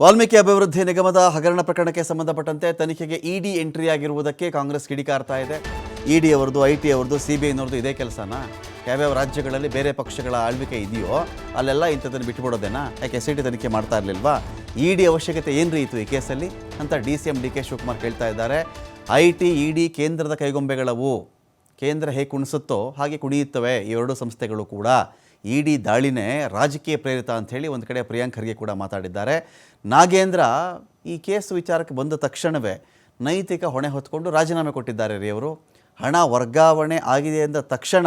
ವಾಲ್ಮೀಕಿ ಅಭಿವೃದ್ಧಿ ನಿಗಮದ ಹಗರಣ ಪ್ರಕರಣಕ್ಕೆ ಸಂಬಂಧಪಟ್ಟಂತೆ ತನಿಖೆಗೆ ಇಡಿ ಎಂಟ್ರಿ ಆಗಿರುವುದಕ್ಕೆ ಕಾಂಗ್ರೆಸ್ ಕಿಡಿಕಾರ್ತಾ ಇದೆ. ಇಡಿ ಅವರದು ಐ ಟಿ ಅವರದು ಸಿ ಬಿ ಐನವ್ರದ್ದು ಇದೇ ಕೆಲಸನಾ? ಯಾವ್ಯಾವ ರಾಜ್ಯಗಳಲ್ಲಿ ಬೇರೆ ಪಕ್ಷಗಳ ಆಳ್ವಿಕೆ ಇದೆಯೋ ಅಲ್ಲೆಲ್ಲ ಇಂಥದ್ದನ್ನು ಬಿಟ್ಟುಬಿಡೋದೇನಾ ಯಾಕೆ ಐ ಟಿ ತನಿಖೆ ಮಾಡ್ತಾ ಇರಲಿಲ್ವಾ? ಇ ಡಿ ಅವಶ್ಯಕತೆ ಏನು ಇತ್ತು ಈ ಕೇಸಲ್ಲಿ? ಅಂತ D C M D K Shivakumar ಕೇಳ್ತಾ ಇದ್ದಾರೆ. ಐ ಟಿ ಇ ಕೇಂದ್ರದ ಕೈಗೊಂಬೆಗಳವು. ಕೇಂದ್ರ ಹೇಗೆ ಕುಣಿಸುತ್ತೋ ಹಾಗೆ ಕುಣಿಯುತ್ತವೆ ಈ ಎರಡು ಸಂಸ್ಥೆಗಳು ಕೂಡ. ಇಡಿ ದಾಳಿನೇ ರಾಜಕೀಯ ಪ್ರೇರಿತ ಅಂಥೇಳಿ ಒಂದು ಕಡೆ ಪ್ರಿಯಾಂಕ್ ಖರ್ಗೆ ಕೂಡ ಮಾತಾಡಿದ್ದಾರೆ. ನಾಗೇಂದ್ರ ಈ ಕೇಸ್ ವಿಚಾರಕ್ಕೆ ಬಂದ ತಕ್ಷಣವೇ ನೈತಿಕ ಹೊಣೆ ಹೊತ್ಕೊಂಡು ರಾಜೀನಾಮೆ ಕೊಟ್ಟಿದ್ದಾರೆ ರೀ ಅವರು. ಹಣ ವರ್ಗಾವಣೆ ಆಗಿದೆ ಅಂದ ತಕ್ಷಣ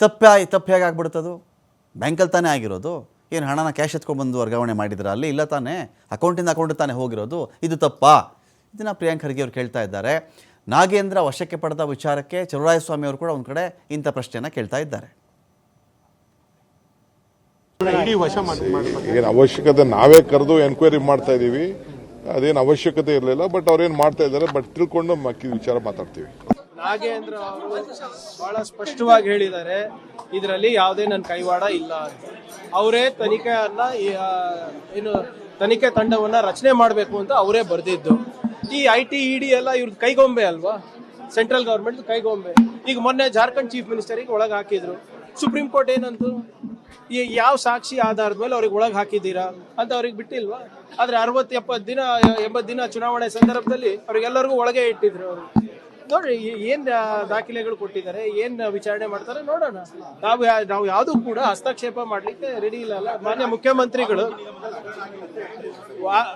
ತಪ್ಪೆ ತಪ್ಪು ಹೇಗೆ ಆಗ್ಬಿಡ್ತದು ಬ್ಯಾಂಕಲ್ಲಿ ತಾನೇ ಆಗಿರೋದು? ಏನು ಹಣನ ಕ್ಯಾಶ್ ಎತ್ಕೊಂಡು ಬಂದು ವರ್ಗಾವಣೆ ಮಾಡಿದ್ರ? ಅಲ್ಲಿ ಇಲ್ಲ ತಾನೇ? ಅಕೌಂಟಿಂದ ಅಕೌಂಟ್ ತಾನೇ ಹೋಗಿರೋದು? ಇದು ತಪ್ಪಾ? ಇದನ್ನು ಪ್ರಿಯಾಂಕ್ ಖರ್ಗೆ ಅವರು ಕೇಳ್ತಾ ಇದ್ದಾರೆ. ನಾಗೇಂದ್ರ ವಶಕ್ಕೆ ಪಡೆದ ವಿಚಾರಕ್ಕೆ ಚಲುವರಾಯಸ್ವಾಮಿ ಅವರು ಕೂಡ ಒಂದು ಕಡೆ ಇಂಥ ಪ್ರಶ್ನೆಯನ್ನು ಕೇಳ್ತಾ ಇದ್ದಾರೆ ಇಡೀ ವಶ ಮಾಡಿ ಮಾಡ್ಬೇಕು ಏನು ಅವಶ್ಯಕತೆ ನಾವೇ ಕರೆದು ಎನ್ಕ್ವೈರಿ ಮಾಡ್ತಾ ಇದೀವಿ. ಅದೇನು ಅವಶ್ಯಕತೆ ಇರಲಿಲ್ಲ ಬಟ್ ಅವ್ರೇನು ಮಾಡ್ತಾ ಇದ್ದಾರೆ ಬಟ್ ತಿಳ್ಕೊಂಡು ಮಕ್ಕಿ ವಿಚಾರ ಮಾತಾಡ್ತೀವಿ. ನಾಗೇಂದ್ರ ಅವರು ಬಹಳ ಸ್ಪಷ್ಟವಾಗಿ ಹೇಳಿದ್ದಾರೆ ಇದರಲ್ಲಿ ಯಾವುದೇ ನನ್ನ ಕೈವಾಡ ಇಲ್ಲ ಅಂತ. ಅವರೇ ತನಿಖೆಯನ್ನ ಈ, ಏನು ತನಿಖೆ ತಂಡವನ್ನ ರಚನೆ ಮಾಡಬೇಕು ಅಂತ ಅವರೇ ಬರೆದಿದ್ದು. ಈ ಐ ಟಿ ಇಡಿ ಎಲ್ಲ ಇವ್ರದ್ದು ಕೈಗೊಂಬೆ ಅಲ್ವಾ? ಸೆಂಟ್ರಲ್ ಗೌರ್ಮೆಂಟ್ ಕೈಗೊಂಬೆ. ಈಗ ಮೊನ್ನೆ ಜಾರ್ಖಂಡ್ ಚೀಫ್ ಮಿನಿಸ್ಟರಿಗೆ ಒಳಗೆ ಹಾಕಿದ್ರು. ಸುಪ್ರೀಂ ಕೋರ್ಟ್ ಏನಂತು? ಯಾವ ಸಾಕ್ಷಿ ಆಧಾರದ ಮೇಲೆ ಅವ್ರಿಗೆ ಒಳಗೆ ಹಾಕಿದ್ದೀರಾ ಅಂತ ಅವ್ರಿಗೆ ಬಿಟ್ಟಿಲ್ವಾ? ಆದ್ರೆ ಅರವತ್ತು ಎಪ್ಪತ್ತು ದಿನ, ಎಂಬತ್ತು ದಿನ ಚುನಾವಣೆ ಸಂದರ್ಭದಲ್ಲಿ ಅವ್ರಿಗೆಲ್ಲರಿಗೂ ಒಳಗೆ ಇಟ್ಟಿದ್ರು ಅವರು. ನೋಡ್ರಿ, ಈ- ಏನ್ ದಾಖಲೆಗಳು ಕೊಟ್ಟಿದ್ದಾರೆ, ಏನ್ ವಿಚಾರಣೆ ಮಾಡ್ತಾರೆ ನೋಡೋಣ. ನಾವು ನಾವು ಯಾವ್ದು ಕೂಡ ಹಸ್ತಕ್ಷೇಪ ಮಾಡ್ಲಿಕ್ಕೆ ರೆಡಿ ಇಲ್ಲ ಅಲ್ಲ. ಮಾನ್ಯ ಮುಖ್ಯಮಂತ್ರಿಗಳು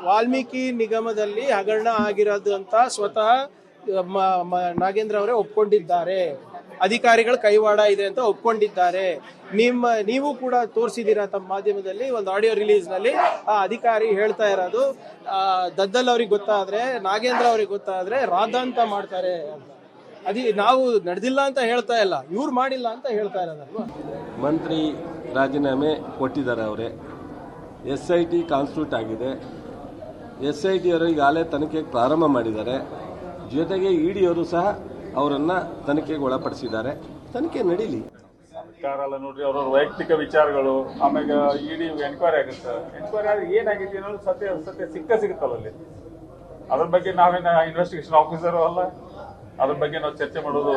ವಾಲ್ಮೀಕಿ ನಿಗಮದಲ್ಲಿ ಹಗರಣ ಆಗಿರೋದು ಅಂತ ಸ್ವತಃ ನಾಗೇಂದ್ರ ಅವರೇ ಒಪ್ಕೊಂಡಿದ್ದಾರೆ. ಅಧಿಕಾರಿಗಳ ಕೈವಾಡ ಇದೆ ಅಂತ ಒಪ್ಕೊಂಡಿದ್ದಾರೆ. ನಿಮ್ಮ, ನೀವು ಕೂಡ ತೋರಿಸಿದ್ದೀರಾ ತಮ್ಮ ಮಾಧ್ಯಮದಲ್ಲಿ ಒಂದು ಆಡಿಯೋ ರಿಲೀಸ್ನಲ್ಲಿ ಆ ಅಧಿಕಾರಿ ಹೇಳ್ತಾ ಇರೋದು. ದದ್ದಲ್ ಅವ್ರಿಗೆ ಗೊತ್ತಾದ್ರೆ, ನಾಗೇಂದ್ರ ಅವ್ರಿಗೆ ಗೊತ್ತಾದ್ರೆ ರಾಧಾಂತ ಮಾಡ್ತಾರೆ. ಅಂತ ಅದಿ, ನಾವು ನಡೆದಿಲ್ಲ ಅಂತ ಹೇಳ್ತಾ ಇಲ್ಲ. ಇವ್ರು ಮಾಡಿಲ್ಲ ಅಂತ ಹೇಳ್ತಾ ಇರೋದಲ್ವಾ? ಮಂತ್ರಿ ರಾಜೀನಾಮೆ ಕೊಟ್ಟಿದ್ದಾರೆ ಅವರೇ. ಎಸ್ ಐ ಟಿ ಕಾನ್ಸ್ಟಿಟ್ಯೂಟ್ ಆಗಿದೆ. ಎಸ್ ಐ ಟಿ ಅವರು ಈಗಾಗಲೇ ತನಿಖೆಗೆ ಪ್ರಾರಂಭ ಮಾಡಿದ್ದಾರೆ. ಜೊತೆಗೆ ಇ ಡಿ ಅವರು ಸಹ ಅವರನ್ನು ತನಿಖೆಗೆ ಒಳಪಡಿಸಿದ್ದಾರೆ. ತನಿಖೆ ನಡೀಲಿ. ಸರ್ಕಾರಲ್ಲ ನೋಡ್ರಿ ಅವ್ರವ್ರ ವೈಯಕ್ತಿಕ ವಿಚಾರಗಳು ಆಮೇಲೆ ಇಡಿ ಎನ್ಕ್ವೈರಿ ಆಗುತ್ತೆ. ಎನ್ಕ್ವೈರಿ ಆದ್ರೆ ಏನಾಗಿದೆ ಅನ್ನೋದು ಸತ್ಯ ಸತ್ಯ ಸಿಕ್ಕ ಸಿಗುತ್ತಲ್ಲ ಅಲ್ಲಿ. ಅದ್ರ ಬಗ್ಗೆ ನಾವೇನ ಇನ್ವೆಸ್ಟಿಗೇಷನ್ ಆಫೀಸರ್ ಅಲ್ಲ ಅದ್ರ ಬಗ್ಗೆ ನಾವು ಚರ್ಚೆ ಮಾಡೋದು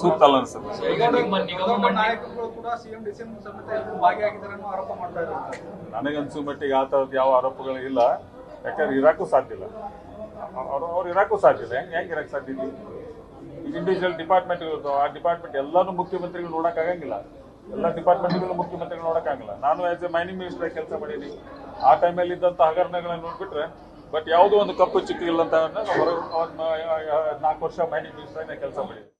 ಸೂಕ್ತ ಅಲ್ಲ ಅನ್ಸುತ್ತೆ. ನನಗನ್ಸೋ ಮಟ್ಟಿಗೆ ಆ ಥರದ್ದು ಯಾವ ಆರೋಪಗಳು ಇಲ್ಲ. ಯಾಕಂದ್ರೆ ಇರಾಕು ಸಾಧ್ಯ ಇಲ್ಲ. ಅವ್ರು ಅವ್ರು ಇರಾಕು ಸಾಧ್ಯ ಇಲ್ಲ. ಹೆಂಗೆ ಹೆಂಗೆ ಇರಕ್ ಸಾಧ್ಯ ಇಂಡಿವಿಜುವಲ್ ಡಿಪಾರ್ಟ್ಮೆಂಟ್ ಆ ಡಿಪಾರ್ಟ್ಮೆಂಟ್ ಎಲ್ಲಾನು ಮುಖ್ಯಮಂತ್ರಿಗಳು ನೋಡಕ್ ಆಗಂಗಿಲ್ಲ. ಎಲ್ಲ ಡಿಪಾರ್ಟ್ಮೆಂಟ್ಗಳು ಮುಖ್ಯಮಂತ್ರಿಗಳು ನೋಡಕ್ ಆಗಲ್ಲ ನಾನು ಆಸ್ ಎ ಮೈನಿಂಗ್ ಮಿನಿಸ್ಟರ್ ಕೆಲಸ ಮಾಡೀನಿ. ಆ ಟೈಮಲ್ಲಿ ಇದ್ದಂತ ಹಗರಣಗಳನ್ನ ನೋಡ್ಬಿಟ್ರೆ ಬಟ್ ಯಾವುದೋ ಒಂದು ಕಪ್ಪು ಚಿಕ್ಕ ಇಲ್ಲ ಅಂತ ಹೊರ ನಾಲ್ಕು ವರ್ಷ ಮೈನಿಂಗ್ ಮಿನಿಸ್ಟರ್ ಕೆಲಸ ಮಾಡಿದ್ದೀನಿ